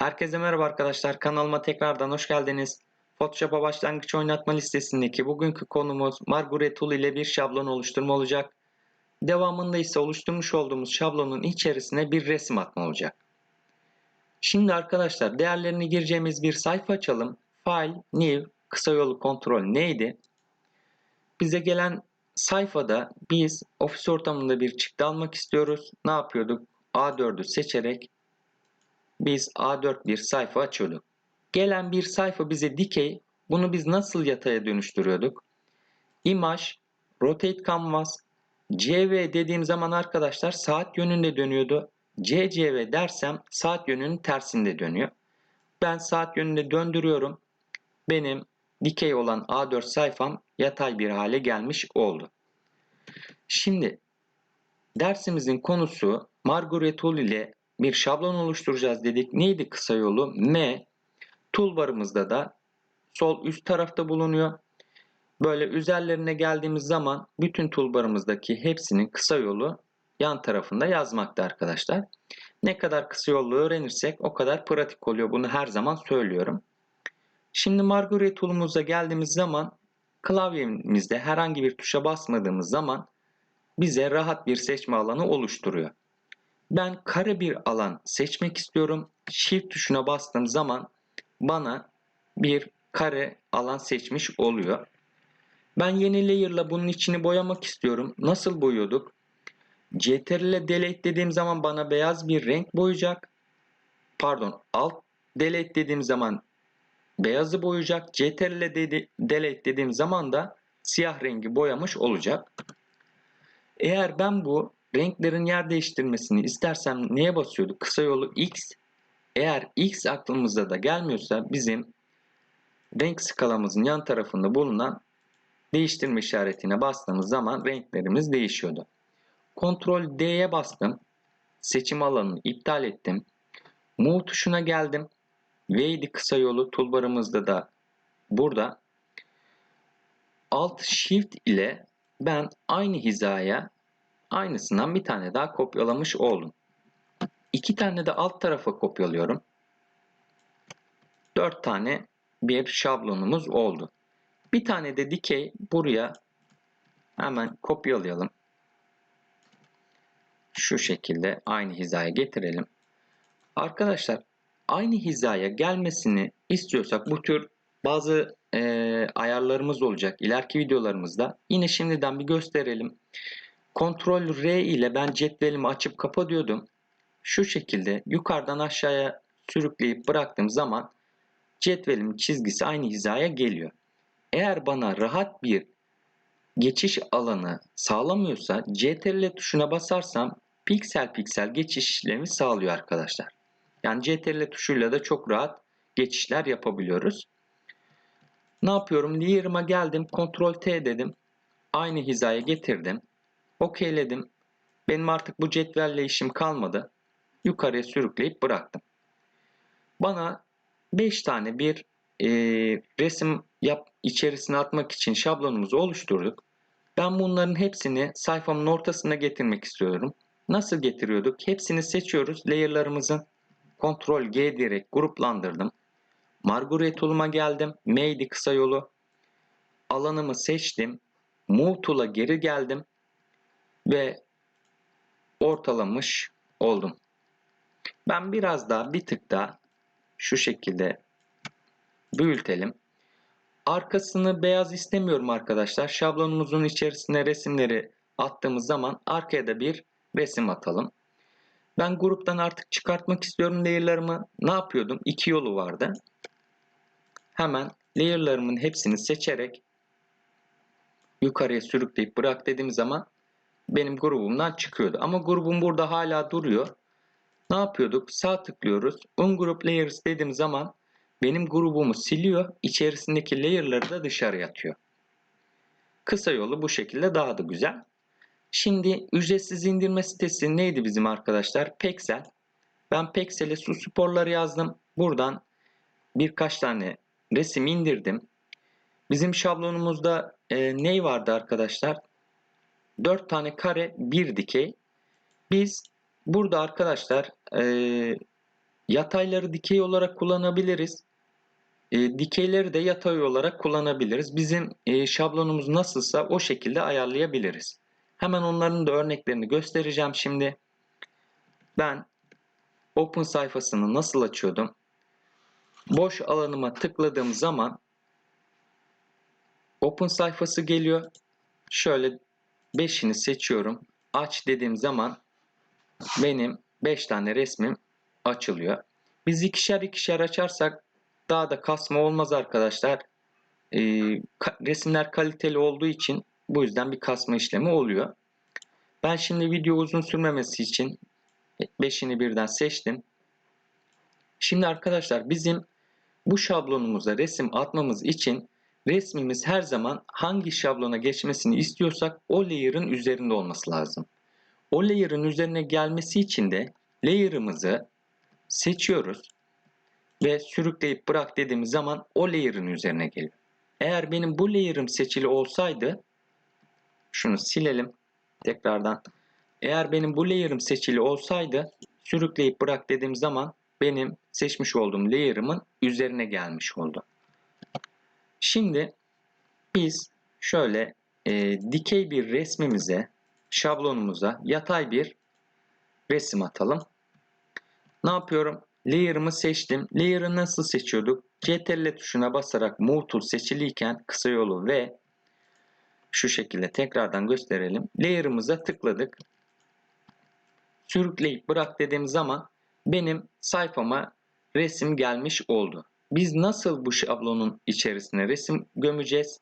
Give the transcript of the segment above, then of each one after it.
Herkese merhaba arkadaşlar. Kanalıma tekrardan hoş geldiniz. Photoshop'a başlangıç oynatma listesindeki bugünkü konumuz Margaret Tool ile bir şablon oluşturma olacak. Devamında ise oluşturmuş olduğumuz şablonun içerisine bir resim atma olacak. Şimdi arkadaşlar değerlerini gireceğimiz bir sayfa açalım. File, New, kısa yolu kontrol neydi? Bize gelen sayfada biz ofis ortamında bir çıktı almak istiyoruz. Ne yapıyorduk? A4'ü seçerek biz A4 bir sayfa açıyorduk. Gelen bir sayfa bize dikey. Bunu biz nasıl yataya dönüştürüyorduk? Image, Rotate Canvas, CV dediğim zaman arkadaşlar saat yönünde dönüyordu. CCV dersem saat yönünün tersinde dönüyor. Ben saat yönünde döndürüyorum. Benim dikey olan A4 sayfam yatay bir hale gelmiş oldu. Şimdi dersimizin konusu Margaret Tool ile bir şablon oluşturacağız dedik. Neydi kısa yolu? M. Toolbar'ımızda da sol üst tarafta bulunuyor. Böyle üzerlerine geldiğimiz zaman bütün toolbar'ımızdaki hepsinin kısa yolu yan tarafında yazmakta arkadaşlar. Ne kadar kısa yolu öğrenirsek o kadar pratik oluyor. Bunu her zaman söylüyorum. Şimdi Margaret Tool'umuza geldiğimiz zaman klavyemizde herhangi bir tuşa basmadığımız zaman bize rahat bir seçme alanı oluşturuyor. Ben kare bir alan seçmek istiyorum. Shift tuşuna bastığım zaman bana bir kare alan seçmiş oluyor. Ben yeni layer'la bunun içini boyamak istiyorum. Nasıl boyuyorduk? CTRL delete dediğim zaman bana beyaz bir renk boyayacak. Pardon, alt delete dediğim zaman beyazı boyayacak. CTRL delete dediğim zaman da siyah rengi boyamış olacak. Eğer ben bu renklerin yer değiştirmesini istersem neye basıyorduk? Kısa yolu X. Eğer X aklımızda da gelmiyorsa bizim renk skalamızın yan tarafında bulunan değiştirme işaretine bastığımız zaman renklerimiz değişiyordu. Ctrl D'ye bastım. Seçim alanını iptal ettim. Move tuşuna geldim. V'ydi kısa yolu toolbarımızda da burada. Alt Shift ile ben aynı hizaya aynısından bir tane daha kopyalamış oldum. İki tane de alt tarafa kopyalıyorum. Dört tane bir şablonumuz oldu. Bir tane de dikey buraya hemen kopyalayalım. Şu şekilde aynı hizaya getirelim. Arkadaşlar aynı hizaya gelmesini istiyorsak bu tür bazı e, ayarlarımız olacak ileriki videolarımızda. Yine şimdiden bir gösterelim. Ctrl R ile ben cetvelimi açıp kapatıyordum. Şu şekilde yukarıdan aşağıya sürükleyip bıraktığım zaman cetvelimin çizgisi aynı hizaya geliyor. Eğer bana rahat bir geçiş alanı sağlamıyorsa CTRL tuşuna basarsam piksel piksel geçiş işlemi sağlıyor arkadaşlar. Yani CTRL tuşuyla da çok rahat geçişler yapabiliyoruz. Ne yapıyorum? Layer'ıma geldim. Ctrl T dedim. Aynı hizaya getirdim. Okeyledim. Benim artık bu cetvelle işim kalmadı. Yukarıya sürükleyip bıraktım. Bana 5 tane bir e, resim yap içerisine atmak için şablonumuzu oluşturduk. Ben bunların hepsini sayfamın ortasına getirmek istiyorum. Nasıl getiriyorduk? Hepsini seçiyoruz. Layer'larımızın Ctrl G diyerek gruplandırdım. Margaret Tool'uma geldim. M'ydi kısa yolu. Alanımı seçtim. Move Tool'a geri geldim ve ortalamış oldum. Ben biraz daha bir tık daha şu şekilde büyütelim. Arkasını beyaz istemiyorum arkadaşlar. Şablonumuzun içerisine resimleri attığımız zaman arkaya da bir resim atalım. Ben gruptan artık çıkartmak istiyorum layer'larımı. Ne yapıyordum? İki yolu vardı. Hemen layer'larımın hepsini seçerek yukarıya sürükleyip bırak dediğim zaman benim grubumdan çıkıyordu. Ama grubum burada hala duruyor. Ne yapıyorduk? Sağ tıklıyoruz. Ungroup Layers dediğim zaman benim grubumu siliyor. İçerisindeki layer'ları da dışarı atıyor. Kısa yolu bu şekilde daha da güzel. Şimdi ücretsiz indirme sitesi neydi bizim arkadaşlar? Pexel. Ben Pexel'e su sporları yazdım. Buradan birkaç tane resim indirdim. Bizim şablonumuzda e, ney vardı arkadaşlar? 4 tane kare bir dikey. Biz burada arkadaşlar e, Yatayları dikey olarak kullanabiliriz. E, dikeyleri de yatay olarak kullanabiliriz. Bizim e, şablonumuz nasılsa o şekilde ayarlayabiliriz. Hemen onların da örneklerini göstereceğim şimdi. Ben Open sayfasını nasıl açıyordum? Boş alanıma tıkladığım zaman Open sayfası geliyor. Şöyle 5'ini seçiyorum. Aç dediğim zaman benim 5 tane resmim açılıyor. Biz ikişer ikişer açarsak daha da kasma olmaz arkadaşlar. Ee, ka- resimler kaliteli olduğu için bu yüzden bir kasma işlemi oluyor. Ben şimdi video uzun sürmemesi için 5'ini birden seçtim. Şimdi arkadaşlar bizim bu şablonumuza resim atmamız için resmimiz her zaman hangi şablona geçmesini istiyorsak o layer'ın üzerinde olması lazım. O layer'ın üzerine gelmesi için de layer'ımızı seçiyoruz ve sürükleyip bırak dediğimiz zaman o layer'ın üzerine geliyor. Eğer benim bu layer'ım seçili olsaydı şunu silelim tekrardan. Eğer benim bu layer'ım seçili olsaydı sürükleyip bırak dediğim zaman benim seçmiş olduğum layer'ımın üzerine gelmiş oldu. Şimdi biz şöyle e, dikey bir resmimize, şablonumuza yatay bir resim atalım. Ne yapıyorum? Layer'ımı seçtim. Layer'ı nasıl seçiyorduk? CTRL tuşuna basarak Move Tool seçiliyken kısa yolu ve şu şekilde tekrardan gösterelim. Layer'ımıza tıkladık. Sürükleyip bırak dediğim zaman benim sayfama resim gelmiş oldu. Biz nasıl bu şablonun içerisine resim gömeceğiz?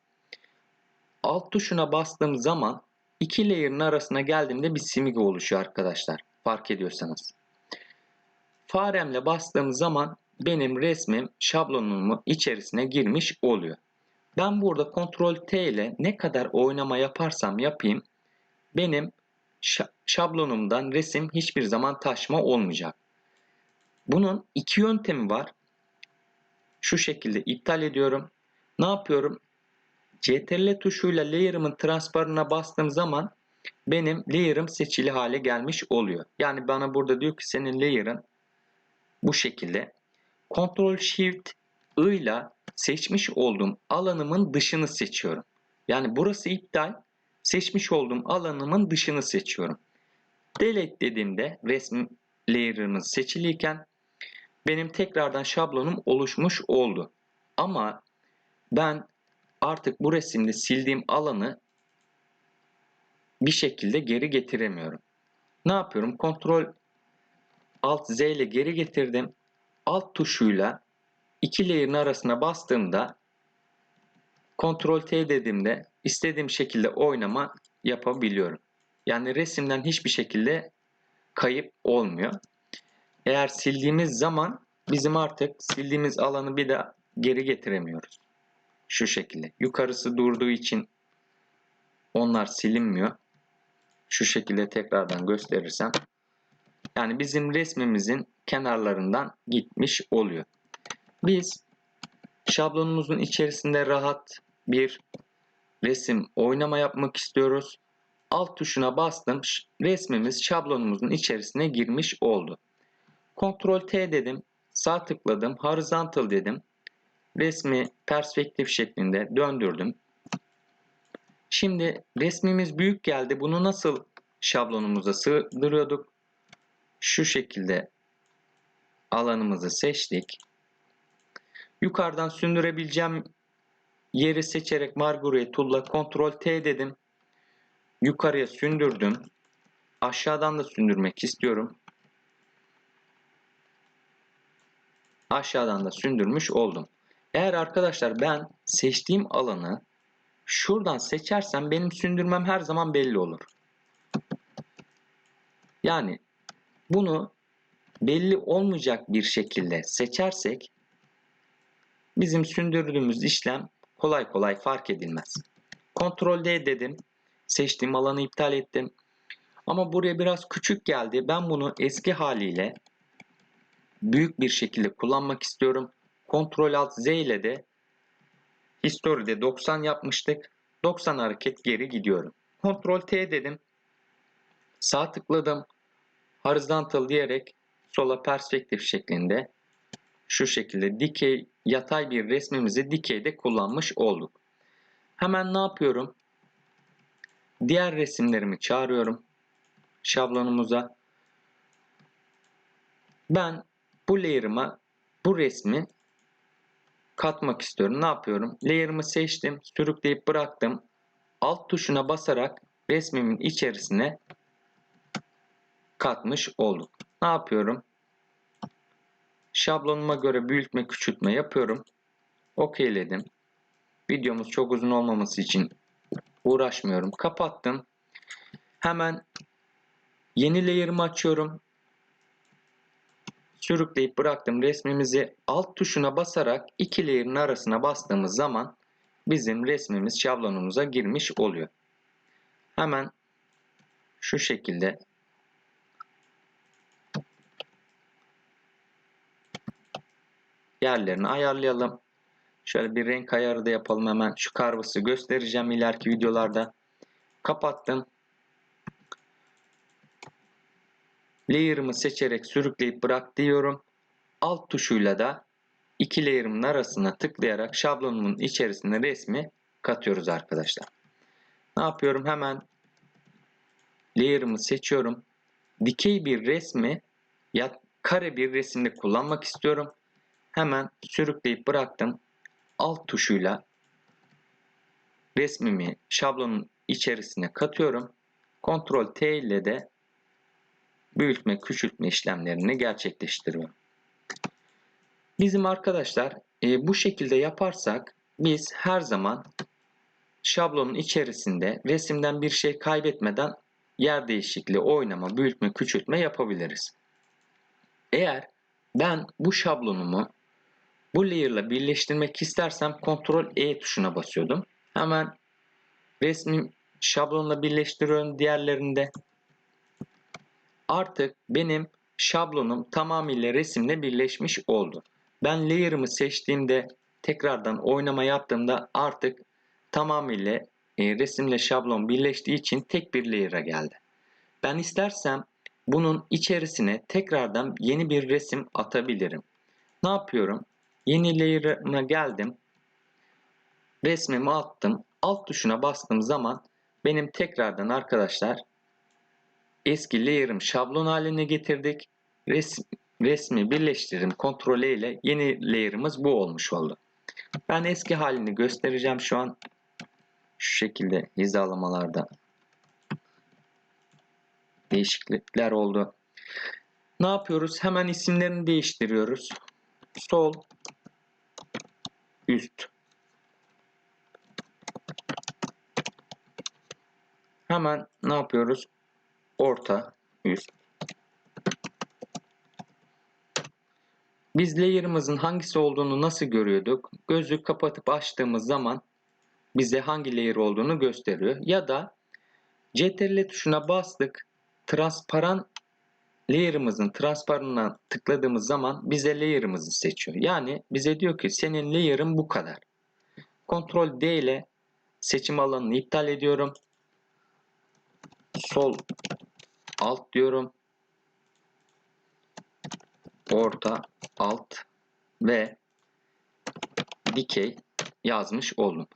Alt tuşuna bastığım zaman iki layer'ın arasına geldiğimde bir simge oluşuyor arkadaşlar. Fark ediyorsanız. Faremle bastığım zaman benim resmim şablonumun içerisine girmiş oluyor. Ben burada Ctrl T ile ne kadar oynama yaparsam yapayım benim şablonumdan resim hiçbir zaman taşma olmayacak. Bunun iki yöntemi var. Şu şekilde iptal ediyorum. Ne yapıyorum? CTRL tuşuyla layer'ımın transparına bastığım zaman benim layer'ım seçili hale gelmiş oluyor. Yani bana burada diyor ki senin layer'ın bu şekilde. Ctrl Shift I ile seçmiş olduğum alanımın dışını seçiyorum. Yani burası iptal. Seçmiş olduğum alanımın dışını seçiyorum. Delete dediğimde resmin layer'ımız seçiliyken benim tekrardan şablonum oluşmuş oldu. Ama ben artık bu resimde sildiğim alanı bir şekilde geri getiremiyorum. Ne yapıyorum? Kontrol Alt Z ile geri getirdim. Alt tuşuyla iki layer'ın arasına bastığımda Ctrl T dediğimde istediğim şekilde oynama yapabiliyorum. Yani resimden hiçbir şekilde kayıp olmuyor. Eğer sildiğimiz zaman bizim artık sildiğimiz alanı bir daha geri getiremiyoruz. Şu şekilde. Yukarısı durduğu için onlar silinmiyor. Şu şekilde tekrardan gösterirsem. Yani bizim resmimizin kenarlarından gitmiş oluyor. Biz şablonumuzun içerisinde rahat bir resim oynama yapmak istiyoruz. Alt tuşuna bastım. Resmimiz şablonumuzun içerisine girmiş oldu. Ctrl T dedim. Sağ tıkladım. Horizontal dedim. Resmi perspektif şeklinde döndürdüm. Şimdi resmimiz büyük geldi. Bunu nasıl şablonumuza sığdırıyorduk? Şu şekilde alanımızı seçtik. Yukarıdan sündürebileceğim yeri seçerek Marguerite Tool'la Ctrl T dedim. Yukarıya sündürdüm. Aşağıdan da sündürmek istiyorum. Aşağıdan da sündürmüş oldum. Eğer arkadaşlar ben seçtiğim alanı şuradan seçersem benim sündürmem her zaman belli olur. Yani bunu belli olmayacak bir şekilde seçersek bizim sündürdüğümüz işlem kolay kolay fark edilmez. Ctrl D dedim. Seçtiğim alanı iptal ettim. Ama buraya biraz küçük geldi. Ben bunu eski haliyle büyük bir şekilde kullanmak istiyorum. Ctrl Alt Z ile de History'de 90 yapmıştık. 90 hareket geri gidiyorum. Ctrl T dedim. Sağ tıkladım. Horizontal diyerek sola perspektif şeklinde şu şekilde dikey yatay bir resmimizi dikeyde kullanmış olduk. Hemen ne yapıyorum? Diğer resimlerimi çağırıyorum şablonumuza. Ben bu layer'ıma bu resmi katmak istiyorum. Ne yapıyorum? Layer'ımı seçtim, sürükleyip bıraktım. Alt tuşuna basarak resmimin içerisine katmış olduk. Ne yapıyorum? Şablonuma göre büyütme küçültme yapıyorum. Okeyledim. Videomuz çok uzun olmaması için uğraşmıyorum. Kapattım. Hemen yeni layer'ımı açıyorum. Sürükleyip bıraktım resmimizi alt tuşuna basarak iki arasına bastığımız zaman bizim resmimiz şablonumuza girmiş oluyor. Hemen şu şekilde yerlerini ayarlayalım. Şöyle bir renk ayarı da yapalım hemen. Şu karvası göstereceğim ileriki videolarda. Kapattım. Layer'ımı seçerek sürükleyip bırak diyorum. Alt tuşuyla da iki layer'ımın arasına tıklayarak şablonumun içerisine resmi katıyoruz arkadaşlar. Ne yapıyorum? Hemen layer'ımı seçiyorum. Dikey bir resmi ya kare bir resimde kullanmak istiyorum. Hemen sürükleyip bıraktım. Alt tuşuyla resmimi şablonun içerisine katıyorum. Ctrl T ile de büyütme küçültme işlemlerini gerçekleştiriyorum. Bizim arkadaşlar e, bu şekilde yaparsak biz her zaman şablonun içerisinde resimden bir şey kaybetmeden yer değişikliği, oynama, büyütme, küçültme yapabiliriz. Eğer ben bu şablonumu bu layer'la birleştirmek istersem Ctrl E tuşuna basıyordum. Hemen resmi şablonla birleştiriyorum diğerlerinde. Artık benim şablonum tamamıyla resimle birleşmiş oldu. Ben layer'ımı seçtiğimde tekrardan oynama yaptığımda artık tamamıyla e, resimle şablon birleştiği için tek bir layer'a geldi. Ben istersem bunun içerisine tekrardan yeni bir resim atabilirim. Ne yapıyorum? Yeni layer'ıma geldim. Resmimi attım. Alt tuşuna bastığım zaman benim tekrardan arkadaşlar eski layer'ım şablon haline getirdik. Resim, resmi birleştirdim kontrol e ile yeni layer'ımız bu olmuş oldu. Ben eski halini göstereceğim şu an. Şu şekilde hizalamalarda değişiklikler oldu. Ne yapıyoruz? Hemen isimlerini değiştiriyoruz. Sol üst Hemen ne yapıyoruz? Orta üst Biz layer'ımızın hangisi olduğunu nasıl görüyorduk? Gözü kapatıp açtığımız zaman bize hangi layer olduğunu gösteriyor. Ya da CTRL tuşuna bastık. Transparan layer'ımızın transparanına tıkladığımız zaman bize layer'ımızı seçiyor. Yani bize diyor ki senin layer'ın bu kadar. Ctrl D ile seçim alanını iptal ediyorum. Sol alt diyorum. Orta alt ve dikey yazmış oldum.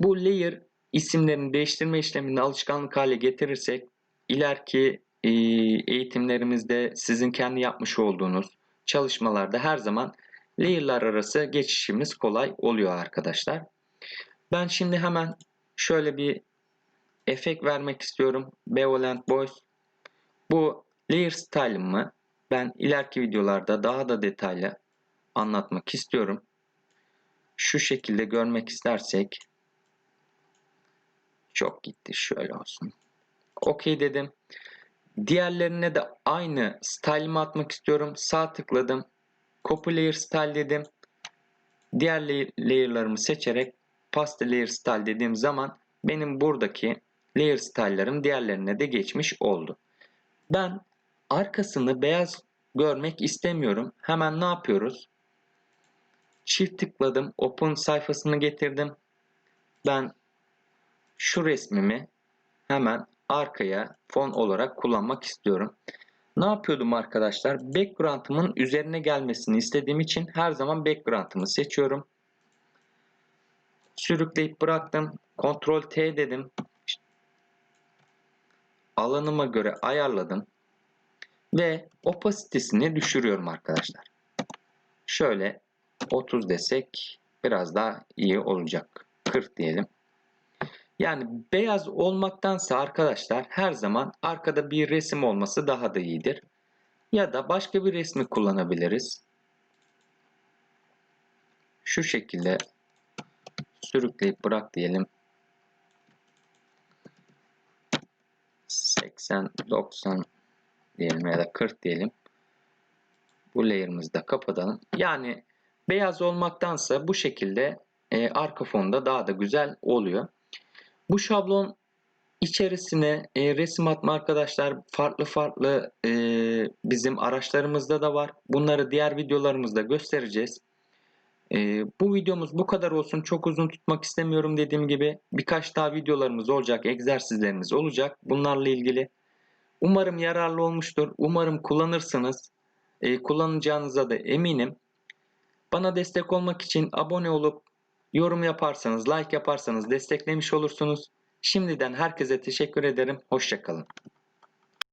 Bu layer isimlerini değiştirme işlemini alışkanlık hale getirirsek ileriki e, eğitimlerimizde sizin kendi yapmış olduğunuz çalışmalarda her zaman layer'lar arası geçişimiz kolay oluyor arkadaşlar. Ben şimdi hemen şöyle bir efekt vermek istiyorum. Benevolent Voice. Bu layer style'ımı ben ileriki videolarda daha da detaylı anlatmak istiyorum. Şu şekilde görmek istersek çok gitti şöyle olsun. OK dedim. Diğerlerine de aynı style'ımı atmak istiyorum. Sağ tıkladım. Copy layer style dedim. Diğer layer'larımı seçerek paste layer style dediğim zaman benim buradaki layer style'larım diğerlerine de geçmiş oldu. Ben arkasını beyaz görmek istemiyorum. Hemen ne yapıyoruz? Çift tıkladım. Open sayfasını getirdim. Ben şu resmimi hemen arkaya fon olarak kullanmak istiyorum. Ne yapıyordum arkadaşlar? Background'ımın üzerine gelmesini istediğim için her zaman background'ımı seçiyorum. Sürükleyip bıraktım. Ctrl T dedim. Alanıma göre ayarladım. Ve opasitesini düşürüyorum arkadaşlar. Şöyle 30 desek biraz daha iyi olacak. 40 diyelim. Yani beyaz olmaktansa arkadaşlar her zaman arkada bir resim olması daha da iyidir. Ya da başka bir resmi kullanabiliriz. Şu şekilde sürükleyip bırak diyelim. 80 90 diyelim ya da 40 diyelim. Bu layer'ımızı da kapatalım. Yani beyaz olmaktansa bu şekilde e, arka fonda daha da güzel oluyor. Bu şablon içerisine e, resim atma arkadaşlar farklı farklı e, bizim araçlarımızda da var. Bunları diğer videolarımızda göstereceğiz. E, bu videomuz bu kadar olsun. Çok uzun tutmak istemiyorum dediğim gibi. Birkaç daha videolarımız olacak, egzersizlerimiz olacak bunlarla ilgili. Umarım yararlı olmuştur. Umarım kullanırsınız. E, kullanacağınıza da eminim. Bana destek olmak için abone olup yorum yaparsanız, like yaparsanız desteklemiş olursunuz. Şimdiden herkese teşekkür ederim. Hoşçakalın.